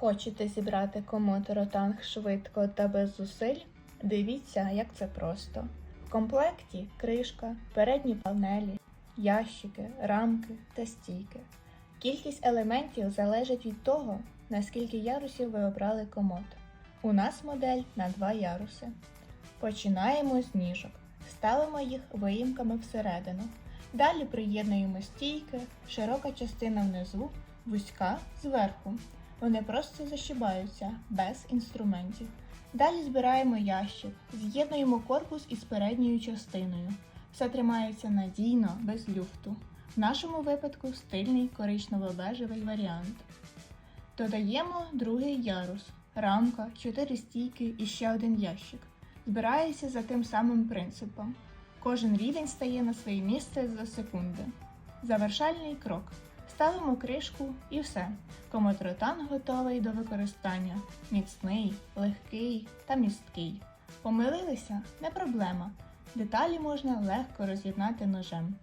Хочете зібрати комод ротанг швидко та без зусиль? Дивіться, як це просто. В комплекті кришка, передні панелі, ящики, рамки та стійки. Кількість елементів залежить від того, наскільки ярусів ви обрали комод. У нас модель на два яруси. Починаємо з ніжок. Ставимо їх виїмками всередину. Далі приєднуємо стійки, широка частина внизу, вузька зверху. Вони просто защибаються без інструментів. Далі збираємо ящик, з'єднуємо корпус із передньою частиною. Все тримається надійно, без люфту. В нашому випадку стильний коричнево-бежевий варіант. Додаємо другий ярус, рамка, 4 стійки і ще один ящик. Збирається за тим самим принципом. Кожен рівень стає на своє місце за секунди. Завершальний крок. Ставимо кришку і все. Комотротан готовий до використання. Міцний, легкий та місткий. Помилилися? Не проблема. Деталі можна легко роз'єднати ножем.